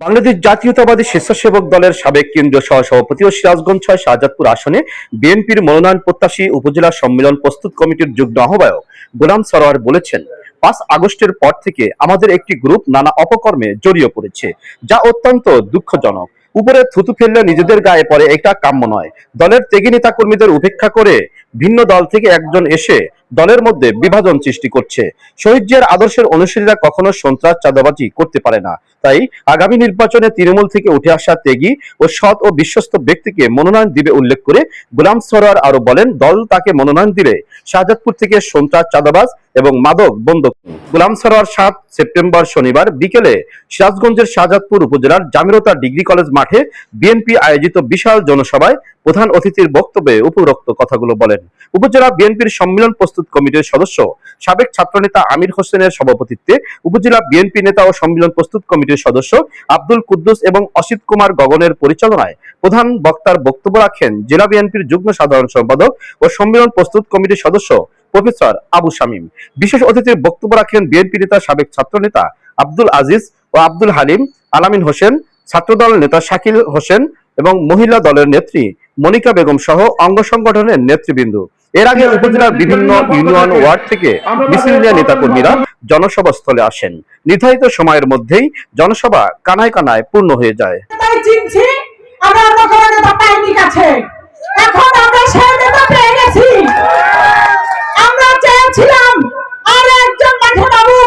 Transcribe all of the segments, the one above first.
বাংলাদেশ জাতীয়তাবাদী স্বেচ্ছাসেবক দলের সাবেক কেন্দ্রীয় সহসভাপতি ও সিরাজগঞ্জ ছয় শাহজাদপুর আসনে বিএনপির মনোনয়ন প্রত্যাশী উপজেলা সম্মেলন প্রস্তুত কমিটির যুগ্ম আহ্বায়ক গোলাম সরোয়ার বলেছেন, পাঁচ আগস্টের পর থেকে আমাদের একটি গ্রুপ নানা অপকর্মে জড়িয়ে পড়েছে, যা অত্যন্ত দুঃখজনক। উপরে থুতু ফেললে নিজেদের গায়ে পড়ে এটা কাম্য নয়। দলের ত্যাগী নেতা কর্মীদের উপেক্ষা করে ভিন্ন দল থেকে একজন এসে দলের মধ্যে বিভাজন সৃষ্টি করছে। শহীদ জিয়ার আদর্শের অনুসারীরা কখনো সন্ত্রাস চাঁদাবাজি করতে পারে না। তাই আগামী নির্বাচনে তৃণমূল থেকে উঠে আসা ত্যাগী ও সৎ ও বিশ্বস্ত ব্যক্তিকে মনোনয়ন দিবে উল্লেখ করে গোলাম সরোয়ার আরও বলেন, দল তাকে মনোনয়ন দিলে শাহজাদপুর থেকে সন্ত্রাস, চাঁদাবাজ এবং মাদক বন্ধ। গোলাম সরোয়ার সাত সেপ্টেম্বর শনিবার বিকেলে সিরাজগঞ্জের শাহজাদপুর উপজেলার জামিরতা ডিগ্রি কলেজ মাঠে বিএনপি আয়োজিত বিশাল জনসভায় প্রধান অতিথির বক্তব্যে উপরোক্ত কথাগুলো বলেন। উপজেলা বিএনপির সম্মেলন প্রস্তুত কমিটির সদস্য সাবেক ছাত্রনেতা আমির হোসেনের সভাপতিত্বে উপজেলা বিএনপি নেতা ও সম্মেলন প্রস্তুত কমিটির সদস্য আব্দুল কুদ্দুস এবং অসিত কুমার গগনের পরিচালনায় প্রধান বক্তার বক্তব্য রাখেন জেলা বিএনপির যুগ্ম সাধারণ সম্পাদক ও সম্মেলন প্রস্তুত কমিটির সদস্য প্রফেসর আবু শামীম। বিশেষ অতিথির বক্তব্য রাখেন বিএনপি নেতা সাবেক ছাত্রনেতা আব্দুল আজিজ ও আব্দুল হালিম, আলামিন হোসেন, ছাত্রদল নেতা শাকিল হোসেন এবং মহিলা দলের নেত্রী মনিকা বেগম সহ অঙ্গ সংগঠনের নেতৃবৃন্দ। এর আগে উপজেলার বিভিন্ন ইউনিয়ন ওয়ার্ড থেকে মিছিল নিয়ে নেতাকর্মীরা জনসভা স্থলে আসেন। নির্ধারিত সময়ের মধ্যেই জনসভা কানায় কানায় পূর্ণ হয়ে যায়। এখন সেই নেতা পেয়ে গেছি। আমরা চেয়েছিলাম আর একজন মাঠে বাবু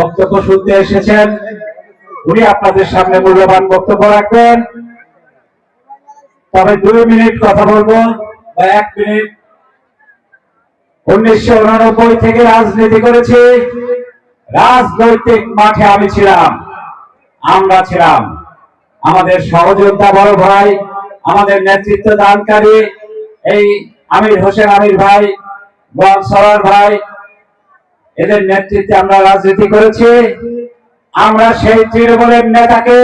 বক্তব্য শুনতে এসেছেন। উনি আপনাদের সামনে মূল্যবান বক্তব্য রাখবেন। তবে দুই মিনিট কথা বলব বা এক মিনিট। উনিশশো উনানব্বই থেকে রাজনীতি করেছি। রাজনৈতিক মাঠে আমি ছিলাম, আমরা ছিলাম। আমাদের সহযোদ্ধা বড় ভাই, আমাদের নেতৃত্ব দানকারী এই আমির হোসেন আমির ভাই সরার ভাই এদের নেতৃত্বে আমরা রাজনীতি করেছি। আমরা সেই তৃণমূলের নেতাকে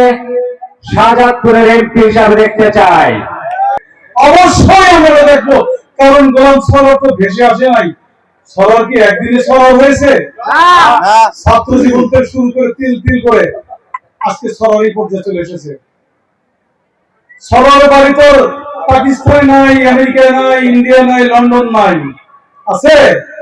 শাহজাদপুরের এমপি হিসাবে দেখতে চাই। অবশ্যই আমরা দেখব কারণ গোলাম সরোয়ার তো ভেসে আসে নাই। সরোয়ার কি একদিনে সরোয়ার হয়েছে? ছাত্র জীবন থেকে শুরু করে তিল তিল করে আজকে সরোয়ার এই পর্যায়ে চলে এসেছে। সরোয়ার বাড়ি তো পাকিস্তান নাই আমেরিকা নাই ইন্ডিয়া নাই লন্ডন নাই। আছে?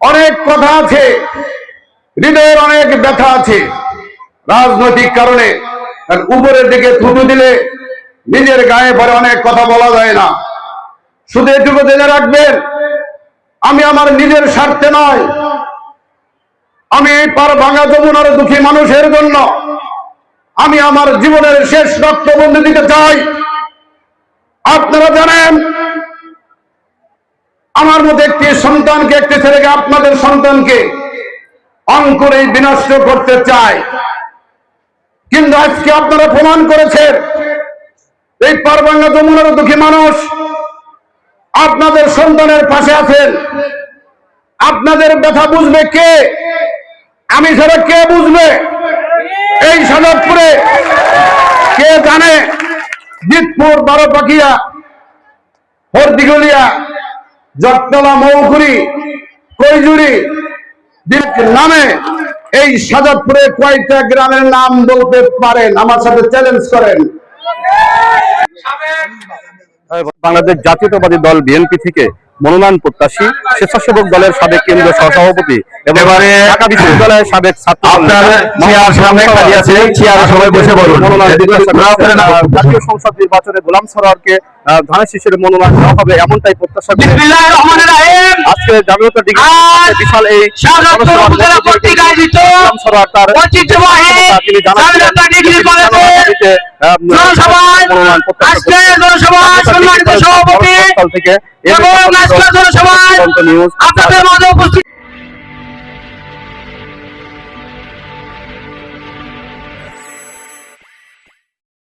অনেক কথা আছে। হৃদয়ের অনেক ব্যথা আছে। রাজনৈতিক কারণে কারণ উপরের দিকে থুতু দিলে নিজের গায়ে পরে অনেক কথা বলা যায় না। শুধু এটুকু জেনে রাখবেন, আমি আমার নিজের স্বার্থে নয়। আমি এই পার ভাঙা যমুনার দুঃখী মানুষের জন্য আমি আমার জীবনের শেষ রক্ত বন্ধু দিতে চাই। আপনারা জানেন আমার মতো একটি সন্তানকে, একটি ছেলেকে, আপনাদের সন্তানকে অঙ্কুরে বিনষ্ট করতে চায় কিন্তু আজকে আপনারা প্রমাণ করেছেন, এই পারবাঙ্গা যমুনার দুঃখী মানুষ আপনাদের সন্তানের পাশে আছেন। আপনাদের ব্যথা বুঝবে কে? আমি ছাড়া কে বুঝবে? এই সনদপুরে কে জানে? বারো পাখিয়া হরদিগলিয়া জটতলা মৌখুরি, কৈজুরি নামে এই সাজাদপুরে কয়টা গ্রামের নাম বলতে পারেন? আমার সাথে চ্যালেঞ্জ করেন। বাংলাদেশ জাতীয়তাবাদী দল বিএনপি থেকে মনোনয়ন প্রত্যাশী স্বেচ্ছাসেবক দলের সাবেক কেন্দ্রীয় সহসভাপতি এবং এবারে ঢাকা বিশ্ববিদ্যালয়ের সাবেক ছাত্র। জাতীয় সংসদ নির্বাচনে গোলাম সরোয়ারকে ধানের শীষের মনোনয়ন দেওয়া হবে এমনটাই প্রত্যাশা আজকে জাতীয়তা ডিগ্রি বিশাল এই সরোয়ার তার তিনি জানাচ্ছিলেন জনসভায় থেকে জনসভায় নিউজ আপনাদের মাঝে উপস্থিত